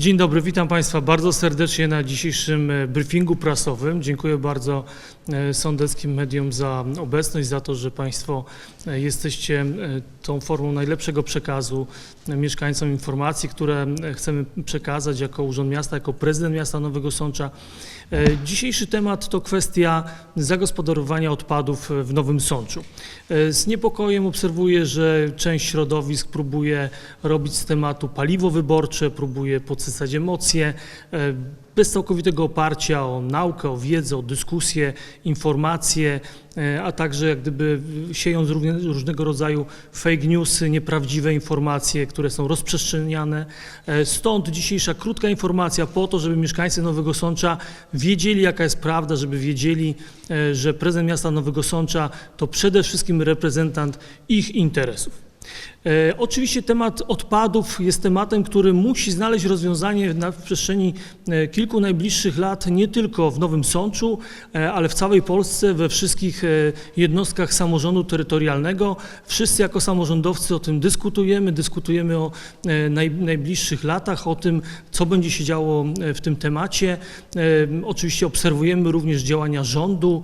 Dzień dobry, witam Państwa bardzo serdecznie na dzisiejszym e, briefingu prasowym. Dziękuję bardzo e, sądeckim mediom za obecność, za to, że Państwo e, jesteście tą formą najlepszego przekazu mieszkańcom informacji, które chcemy przekazać jako Urząd Miasta, jako prezydent miasta Nowego Sącza. Dzisiejszy temat to kwestia zagospodarowania odpadów w Nowym Sączu. Z niepokojem obserwuję, że część środowisk próbuje robić z tematu paliwo wyborcze, próbuje podsycać emocje, e, bez całkowitego oparcia o naukę, o wiedzę, o dyskusję, informacje, e, a także jak gdyby siejąc różnego rodzaju fake newsy, nieprawdziwe informacje, które są rozprzestrzeniane. E, Stąd dzisiejsza krótka informacja po to, żeby mieszkańcy Nowego Sącza wiedzieli, jaka jest prawda, żeby wiedzieli, że prezydent miasta Nowego Sącza to przede wszystkim reprezentant ich interesów. E, Oczywiście temat odpadów jest tematem, który musi znaleźć rozwiązanie w przestrzeni e, kilku najbliższych lat, nie tylko w Nowym Sączu, e, ale w całej Polsce, we wszystkich jednostkach samorządu terytorialnego. Wszyscy jako samorządowcy o tym dyskutujemy, dyskutujemy o naj, najbliższych latach, o tym, co będzie się działo w tym temacie. Oczywiście obserwujemy również działania rządu,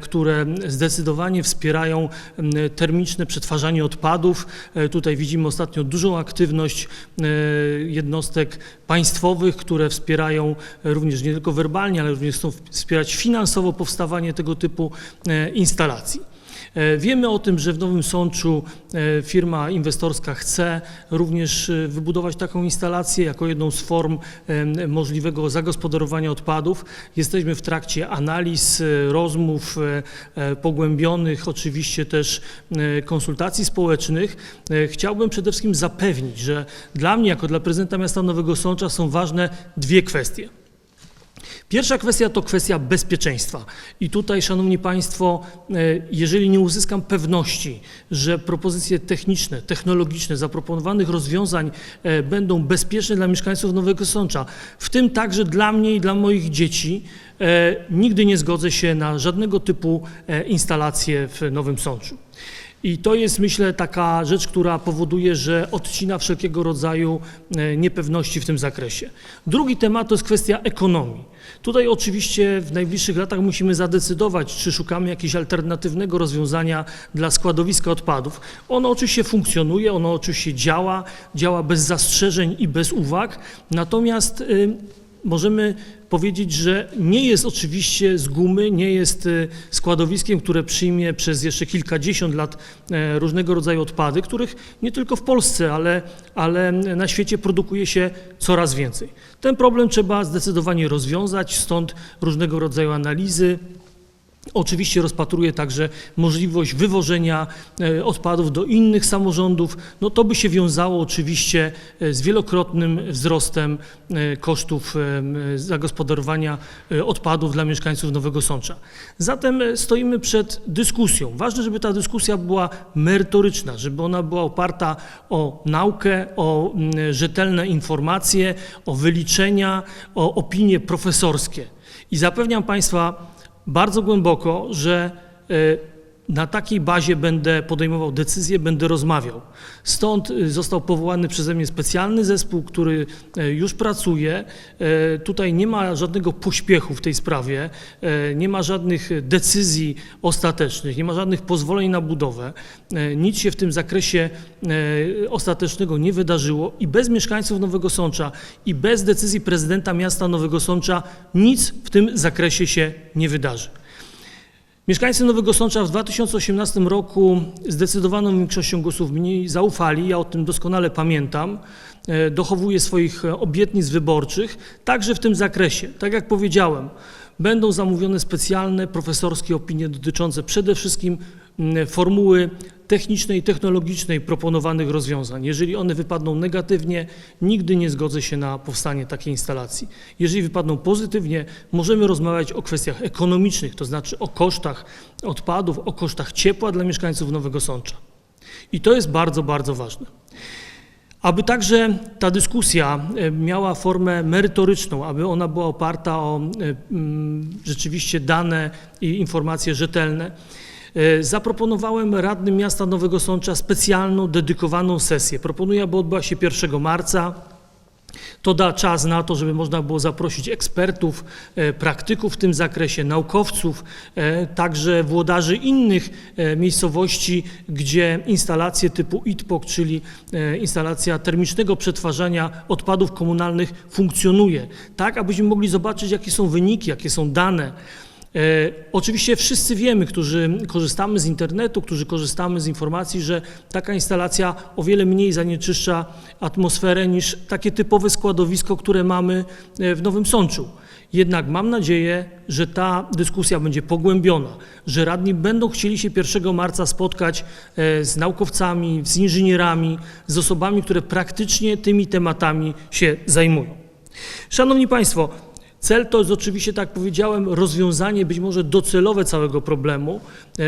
które zdecydowanie wspierają termiczne przetwarzanie odpadów. Tutaj widzimy ostatnio dużą aktywność e, jednostek państwowych, które wspierają e, również nie tylko werbalnie, ale również chcą wspierać finansowo powstawanie tego typu e, instalacji. E, Wiemy o tym, że w Nowym Sączu e, firma inwestorska chce również e, wybudować taką instalację jako jedną z form możliwego zagospodarowania odpadów. Jesteśmy w trakcie analiz, rozmów pogłębionych, oczywiście też konsultacji społecznych. Chciałbym przede wszystkim zapewnić, że dla mnie jako dla prezydenta miasta Nowego Sącza są ważne dwie kwestie. Pierwsza kwestia to kwestia bezpieczeństwa. I tutaj, Szanowni Państwo, e, jeżeli nie uzyskam pewności, że propozycje techniczne, technologiczne zaproponowanych rozwiązań e, będą bezpieczne dla mieszkańców Nowego Sącza, w tym także dla mnie i dla moich dzieci, e, nigdy nie zgodzę się na żadnego typu instalacje w Nowym Sączu. I to jest, myślę, taka rzecz, która powoduje, że odcina wszelkiego rodzaju e, niepewności w tym zakresie. Drugi temat to jest kwestia ekonomii. Tutaj oczywiście w najbliższych latach musimy zadecydować, czy szukamy jakiegoś alternatywnego rozwiązania dla składowiska odpadów. Ono oczywiście funkcjonuje, ono oczywiście działa, działa bez zastrzeżeń i bez uwag, natomiast możemy powiedzieć, że nie jest oczywiście z gumy, nie jest y, składowiskiem, które przyjmie przez jeszcze kilkadziesiąt lat e, różnego rodzaju odpady, których nie tylko w Polsce, ale, ale na świecie produkuje się coraz więcej. Ten problem trzeba zdecydowanie rozwiązać, stąd różnego rodzaju analizy, Oczywiście rozpatruje także możliwość wywożenia e, odpadów do innych samorządów. No to by się wiązało oczywiście e, z wielokrotnym wzrostem e, kosztów zagospodarowania odpadów dla mieszkańców Nowego Sącza. Zatem stoimy przed dyskusją. Ważne, żeby ta dyskusja była merytoryczna, żeby ona była oparta o naukę, o rzetelne informacje, o wyliczenia, o opinie profesorskie. I zapewniam Państwa, bardzo głęboko, że e, na takiej bazie będę podejmował decyzje, będę rozmawiał. Stąd e, został powołany przeze mnie specjalny zespół, który e, już pracuje. E, Tutaj nie ma żadnego pośpiechu w tej sprawie, e, nie ma żadnych decyzji ostatecznych, nie ma żadnych pozwoleń na budowę. Nic się w tym zakresie ostatecznego nie wydarzyło i bez mieszkańców Nowego Sącza i bez decyzji prezydenta miasta Nowego Sącza nic w tym zakresie się nie wydarzy. Mieszkańcy Nowego Sącza w 2018 roku zdecydowaną większością głosów mi zaufali, ja o tym doskonale pamiętam. E, Dochowuję swoich e, obietnic wyborczych, także w tym zakresie. Tak jak powiedziałem, będą zamówione specjalne profesorskie opinie dotyczące przede wszystkim formuły technicznej i technologicznej proponowanych rozwiązań. Jeżeli one wypadną negatywnie, nigdy nie zgodzę się na powstanie takiej instalacji. Jeżeli wypadną pozytywnie, możemy rozmawiać o kwestiach ekonomicznych, to znaczy o kosztach odpadów, o kosztach ciepła dla mieszkańców Nowego Sącza. I to jest bardzo, bardzo ważne. Aby także ta dyskusja e, miała formę merytoryczną, aby ona była oparta o e, mm, rzeczywiście dane i informacje rzetelne, e, zaproponowałem radnym miasta Nowego Sącza specjalną, dedykowaną sesję. Proponuję, aby odbyła się 1 marca. To da czas na to, żeby można było zaprosić ekspertów, e, praktyków w tym zakresie, naukowców, e, także włodarzy innych e, miejscowości, gdzie instalacje typu ITPOK, czyli instalacja termicznego przetwarzania odpadów komunalnych funkcjonuje. Tak, abyśmy mogli zobaczyć, jakie są wyniki, jakie są dane. E, Oczywiście wszyscy wiemy, którzy korzystamy z internetu, którzy korzystamy z informacji, że taka instalacja o wiele mniej zanieczyszcza atmosferę niż takie typowe składowisko, które mamy e, w Nowym Sączu. Jednak mam nadzieję, że ta dyskusja będzie pogłębiona, że radni będą chcieli się 1 marca spotkać e, z naukowcami, z inżynierami, z osobami, które praktycznie tymi tematami się zajmują. Szanowni Państwo, cel to jest oczywiście, tak powiedziałem, rozwiązanie być może docelowe całego problemu. E,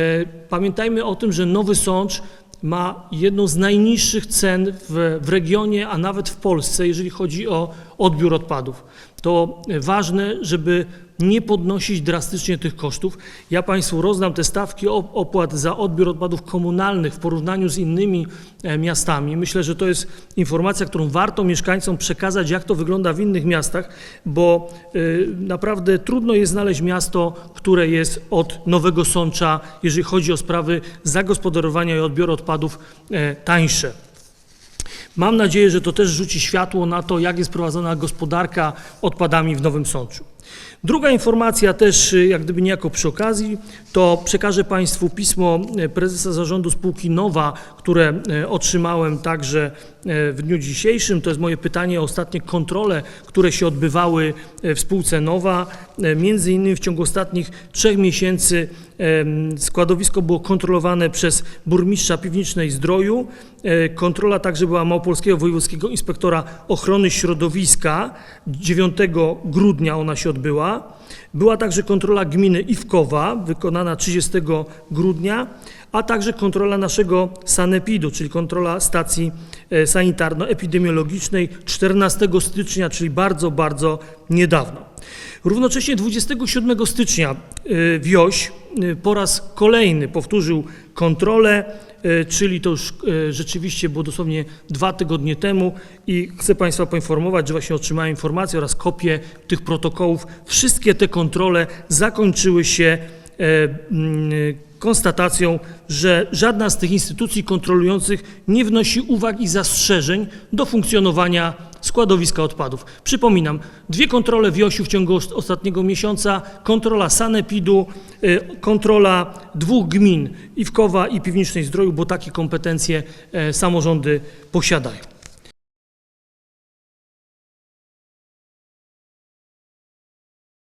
Pamiętajmy o tym, że Nowy Sącz ma jedną z najniższych cen w, w regionie, a nawet w Polsce, jeżeli chodzi o odbiór odpadów. To ważne, żeby nie podnosić drastycznie tych kosztów. Ja Państwu rozdam te stawki op- opłat za odbiór odpadów komunalnych w porównaniu z innymi e, miastami. Myślę, że to jest informacja, którą warto mieszkańcom przekazać, jak to wygląda w innych miastach, bo y, naprawdę trudno jest znaleźć miasto, które jest od Nowego Sącza, jeżeli chodzi o sprawy zagospodarowania i odbioru odpadów e, tańsze. Mam nadzieję, że to też rzuci światło na to, jak jest prowadzona gospodarka odpadami w Nowym Sączu. Druga informacja też, y, jak gdyby niejako przy okazji, to przekażę Państwu pismo e, prezesa zarządu spółki Nowa, które e, otrzymałem także w dniu dzisiejszym. To jest moje pytanie o ostatnie kontrole, które się odbywały w spółce Nowa. Między innymi w ciągu ostatnich trzech miesięcy składowisko było kontrolowane przez burmistrza Piwnicznej Zdroju. Kontrola także była Małopolskiego Wojewódzkiego Inspektora Ochrony Środowiska. 9 grudnia ona się odbyła. Była także kontrola gminy Iwkowa, wykonana 30 grudnia, a także kontrola naszego sanepidu, czyli kontrola stacji e, sanitarno-epidemiologicznej 14 stycznia, czyli bardzo, bardzo niedawno. Równocześnie 27 stycznia e, Wioś e, po raz kolejny powtórzył kontrolę, czyli to już e, rzeczywiście było dosłownie dwa tygodnie temu i chcę Państwa poinformować, że właśnie otrzymałem informację oraz kopię tych protokołów. Wszystkie te kontrole zakończyły się e, konstatacją, że żadna z tych instytucji kontrolujących nie wnosi uwag i zastrzeżeń do funkcjonowania składowiska odpadów. Przypominam, dwie kontrole w Josiu w ciągu os- ostatniego miesiąca, kontrola Sanepidu, y, kontrola dwóch gmin, Iwkowa i Piwnicznej Zdroju, bo takie kompetencje e, samorządy posiadają.